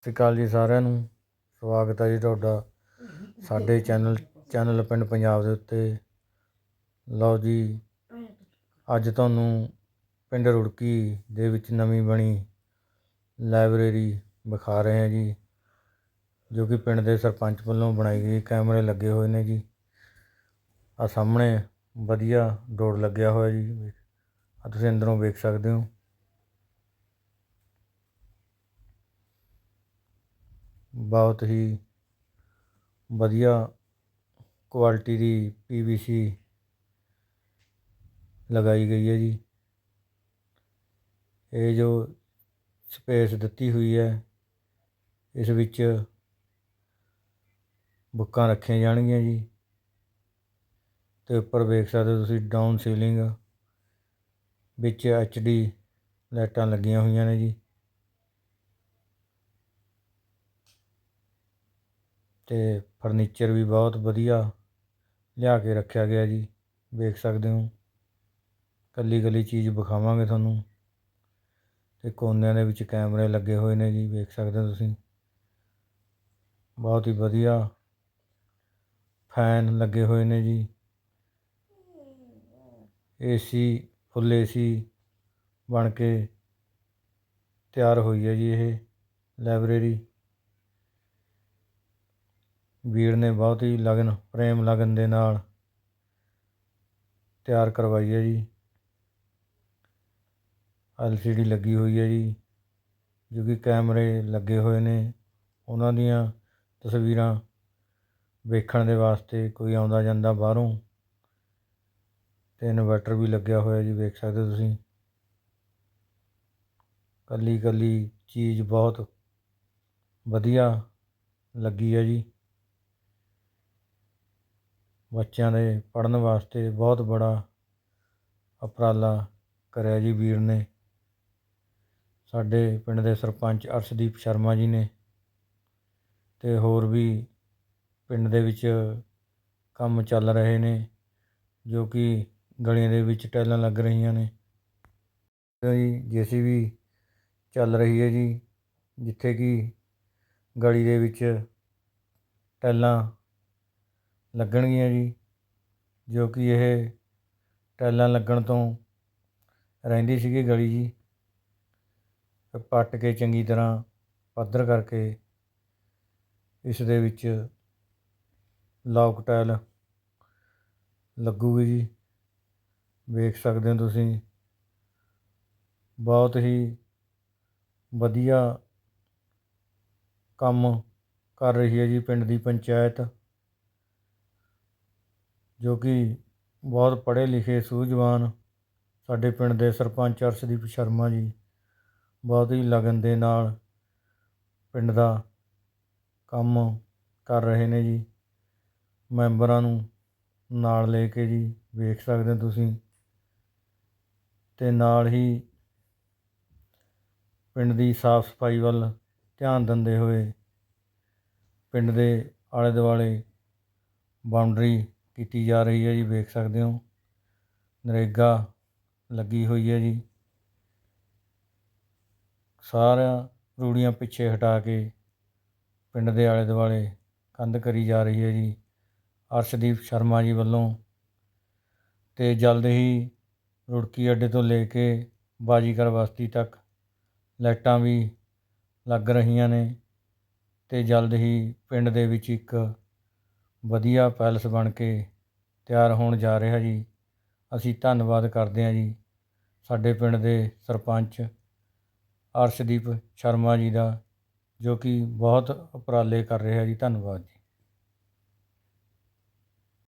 ਸਤਿ ਸ਼੍ਰੀ ਅਕਾਲ ਜੀ ਸਾਰਿਆਂ ਨੂੰ। ਸਵਾਗਤ ਹੈ ਜੀ ਤੁਹਾਡਾ ਸਾਡੇ ਚੈਨਲ ਚੈਨਲ ਪਿੰਡ ਪੰਜਾਬ ਦੇ ਉੱਤੇ। ਲਓ ਜੀ, ਅੱਜ ਤੁਹਾਨੂੰ ਪਿੰਡ ਰੁੜਕੀ ਦੇ ਵਿੱਚ ਨਵੀਂ ਬਣੀ ਲਾਇਬ੍ਰੇਰੀ ਵਿਖਾ ਰਹੇ ਹਾਂ ਜੀ, ਜੋ ਕਿ ਪਿੰਡ ਦੇ ਸਰਪੰਚ ਵੱਲੋਂ ਬਣਾਈ ਗਈ, ਕੈਮਰੇ ਲੱਗੇ ਹੋਏ ਨੇ ਜੀ। ਆ ਸਾਹਮਣੇ ਵਧੀਆ ਡੋਰ ਲੱਗਿਆ ਹੋਇਆ ਜੀ। ਆ ਤੁਸੀਂ ਅੰਦਰੋਂ ਵੇਖ ਸਕਦੇ ਹੋ। ਬਹੁਤ ਹੀ ਵਧੀਆ ਕੁਆਲਿਟੀ ਦੀ ਪੀ ਬੀ ਸੀ ਲਗਾਈ ਗਈ ਹੈ ਜੀ। ਇਹ ਜੋ ਸਪੇਸ ਦਿੱਤੀ ਹੋਈ ਹੈ, ਇਸ ਵਿੱਚ ਬੁੱਕਾਂ ਰੱਖੀਆਂ ਜਾਣਗੀਆਂ ਜੀ। ਤੇ ਉੱਪਰ ਵੇਖ ਸਕਦੇ ਹੋ ਤੁਸੀਂ ਡਾਊਨ ਸੀਲਿੰਗ ਵਿੱਚ ਐਚਡੀ ਲਾਈਟਾਂ ਲੱਗੀਆਂ ਹੋਈਆਂ ਨੇ ਜੀ। ਤੇ ਫਰਨੀਚਰ ਵੀ ਬਹੁਤ ਵਧੀਆ ਲਿਆ ਕੇ ਰੱਖਿਆ ਗਿਆ ਜੀ, ਵੇਖ ਸਕਦੇ ਹੋ। ਇਕੱਲੀ ਇਕੱਲੀ ਚੀਜ਼ ਵਿਖਾਵਾਂਗੇ ਤੁਹਾਨੂੰ। ਅਤੇ ਕੋਨਿਆਂ ਦੇ ਵਿੱਚ ਕੈਮਰੇ ਲੱਗੇ ਹੋਏ ਨੇ ਜੀ, ਵੇਖ ਸਕਦੇ ਹੋ ਤੁਸੀਂ। ਬਹੁਤ ਹੀ ਵਧੀਆ ਫੈਨ ਲੱਗੇ ਹੋਏ ਨੇ ਜੀ। ਏਸੀ, ਫੁੱਲ ਏਸੀ ਬਣ ਕੇ ਤਿਆਰ ਹੋਈ ਹੈ ਜੀ ਇਹ ਲਾਇਬ੍ਰੇਰੀ। ਵੀਰ ਨੇ ਬਹੁਤ ਹੀ ਲਗਨ, ਪ੍ਰੇਮ ਲਗਨ ਦੇ ਨਾਲ ਤਿਆਰ ਕਰਵਾਈ ਹੈ ਜੀ। ਐਲਸੀਡੀ ਲੱਗੀ ਹੋਈ ਹੈ ਜੀ, ਜੋ ਕਿ ਕੈਮਰੇ ਲੱਗੇ ਹੋਏ ਨੇ। ਉਹਨਾਂ ਦੀਆਂ ਤਸਵੀਰਾਂ ਵੇਖਣ ਦੇ ਵਾਸਤੇ ਕੋਈ ਆਉਂਦਾ ਜਾਂਦਾ ਬਾਹਰੋਂ। ਤੇ ਇਨਵਰਟਰ ਵੀ ਲੱਗਿਆ ਹੋਇਆ ਜੀ, ਵੇਖ ਸਕਦੇ ਤੁਸੀਂ। ਕੱਲੀ ਕੱਲੀ ਚੀਜ਼ ਬਹੁਤ ਵਧੀਆ ਲੱਗੀ ਹੈ ਜੀ। ਬੱਚਿਆਂ ਦੇ ਪੜ੍ਹਨ ਵਾਸਤੇ ਬਹੁਤ ਬੜਾ ਉਪਰਾਲਾ ਕਰਿਆ ਜੀ ਵੀਰ ਨੇ। ਸਾਡੇ ਪਿੰਡ ਦੇ ਸਰਪੰਚ ਅਰਸ਼ਦੀਪ ਸ਼ਰਮਾ ਜੀ ਨੇ ਅਤੇ ਹੋਰ ਵੀ ਪਿੰਡ ਦੇ ਵਿੱਚ ਕੰਮ ਚੱਲ ਰਹੇ ਨੇ, ਜੋ ਕਿ ਗਲੀਆਂ ਦੇ ਵਿੱਚ ਟੈਲਾਂ ਲੱਗ ਰਹੀਆਂ ਨੇ। ਜੀ ਜੇਸੀਬੀ ਚੱਲ ਰਹੀ ਹੈ ਜੀ, ਜਿੱਥੇ ਕਿ ਗਲੀ ਦੇ ਵਿੱਚ ਟੈਲਾਂ ਲੱਗਣਗੀਆਂ ਜੀ, ਜੋ ਕਿ ਇਹ ਟੈਲਾਂ ਲੱਗਣ ਤੋਂ ਰਹਿੰਦੀ ਸੀਗੀ ਗਲੀ ਜੀ। ਪੱਟ ਕੇ ਚੰਗੀ ਤਰ੍ਹਾਂ ਪੱਧਰ ਕਰਕੇ ਇਸ ਦੇ ਵਿੱਚ ਲੌਕ ਟੈਲ ਲੱਗੂਗੀ ਜੀ। ਵੇਖ ਸਕਦੇ ਹੋ ਤੁਸੀਂ, ਬਹੁਤ ਹੀ ਵਧੀਆ ਕੰਮ ਕਰ ਰਹੀ ਹੈ ਜੀ ਪਿੰਡ ਦੀ ਪੰਚਾਇਤ। ਜੋ ਕਿ ਬਹੁਤ ਪੜ੍ਹੇ ਲਿਖੇ, ਸੂਝਵਾਨ ਸਾਡੇ ਪਿੰਡ ਦੇ ਸਰਪੰਚ ਅਰਸ਼ਦੀਪ ਸ਼ਰਮਾ ਜੀ ਬਹੁਤ ਹੀ ਲਗਨ ਦੇ ਨਾਲ ਪਿੰਡ ਦਾ ਕੰਮ ਕਰ ਰਹੇ ਨੇ ਜੀ। ਮੈਂਬਰਾਂ ਨੂੰ ਨਾਲ ਲੈ ਕੇ ਜੀ ਵੇਖ ਸਕਦੇ ਹੋ ਤੁਸੀਂ ਤੇ ਨਾਲ ਹੀ ਪਿੰਡ ਦੀ ਸਾਫ਼ ਸਫ਼ਾਈ ਵੱਲ ਧਿਆਨ ਦਿੰਦੇ ਹੋਏ ਪਿੰਡ ਦੇ ਆਲੇ ਦੁਆਲੇ ਬਾਉਂਡਰੀ ਕੀਤੀ ਜਾ ਰਹੀ ਹੈ ਜੀ, ਵੇਖ ਸਕਦੇ ਹੋ। ਨਰੇਗਾ ਲੱਗੀ ਹੋਈ ਹੈ ਜੀ। ਸਾਰਿਆਂ ਰੂੜੀਆਂ ਪਿੱਛੇ ਹਟਾ ਕੇ ਪਿੰਡ ਦੇ ਆਲੇ ਦੁਆਲੇ ਕੰਧ ਕਰੀ ਜਾ ਰਹੀ ਹੈ ਜੀ। ਅਰਸ਼ਦੀਪ ਸ਼ਰਮਾ ਜੀ ਵੱਲੋਂ ਤੇ ਜਲਦ ਹੀ ਰੁੜਕੀ ਅੱਡੇ ਤੋਂ ਲੈ ਕੇ ਬਾਜੀਗਰ ਬਸਤੀ ਤੱਕ ਲਾਈਟਾਂ ਵੀ ਲੱਗ ਰਹੀਆਂ ਨੇ ਤੇ ਜਲਦ ਹੀ ਪਿੰਡ ਦੇ ਵਿੱਚ ਇੱਕ ਵਧੀਆ ਪੈਲਸ ਬਣ ਕੇ ਤਿਆਰ ਹੋਣ ਜਾ ਰਿਹਾ ਜੀ। ਅਸੀਂ ਧੰਨਵਾਦ ਕਰਦੇ ਹਾਂ ਜੀ। ਸਾਡੇ ਪਿੰਡ ਦੇ ਸਰਪੰਚ ਅਰਸ਼ਦੀਪ ਸ਼ਰਮਾ ਜੀ ਦਾ, ਜੋ ਕਿ ਬਹੁਤ ਉਪਰਾਲੇ ਕਰ ਰਿਹਾ ਜੀ। ਧੰਨਵਾਦ ਜੀ।